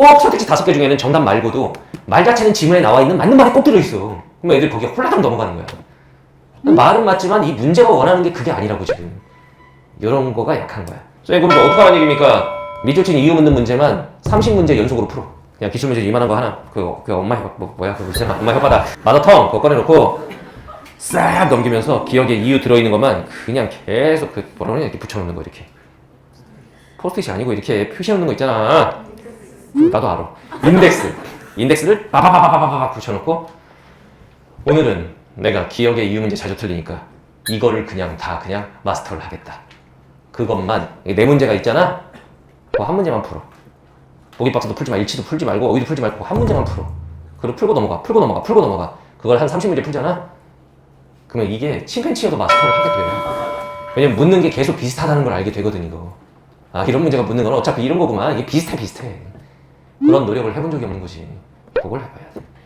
꼭 선택지 다섯 개 중에는 정답 말고도 말 자체는 지문에 나와 있는 맞는 말이 꼭 들어있어. 그럼 애들 거기에 홀라당 넘어가는 거야. 말은 맞지만 이 문제가 원하는 게 그게 아니라고 지금. 이런 거가 약한 거야. 쌤 그럼 어떻게 하는 얘기입니까? 밑줄 친 이유 묻는 문제만 30문제 연속으로 풀어. 그냥 기출 문제 이만한 거 하나. 그, 그 엄마 혓, 뭐, 뭐야 그거 있잖아. 엄마 혓바닥. 마더텅 그거 꺼내놓고 싹 넘기면서 기억에 이유 들어있는 것만 그냥 계속 그 뭐라 그러냐 이렇게 붙여놓는 거 이렇게. 포스트잇이 아니고 이렇게 표시해놓는 거 있잖아. 나도 알아. 인덱스. 인덱스를 빠바바바바바바 붙여놓고 오늘은 내가 기억의 이유 문제 자주 틀리니까 이거를 그냥 다 그냥 마스터를 하겠다. 그것만 이네 문제가 있잖아. 그거 한 문제만 풀어. 보기 박스도 풀지 마, 일치도 풀지 말고 어휘도 풀지 말고 한 문제만 풀어. 그리고 풀고 넘어가, 풀고 넘어가, 풀고 넘어가. 그걸 한 30문제 풀잖아. 그러면 이게 침팬치여도 마스터를 하게 돼. 왜냐면 묻는 게 계속 비슷하다는 걸 알게 되거든 이거. 아 이런 문제가 묻는 건 어차피 이런 거구만. 이게 비슷해 비슷해. 그런 노력을 해본 적이 없는 거지. 그걸 해봐야 돼.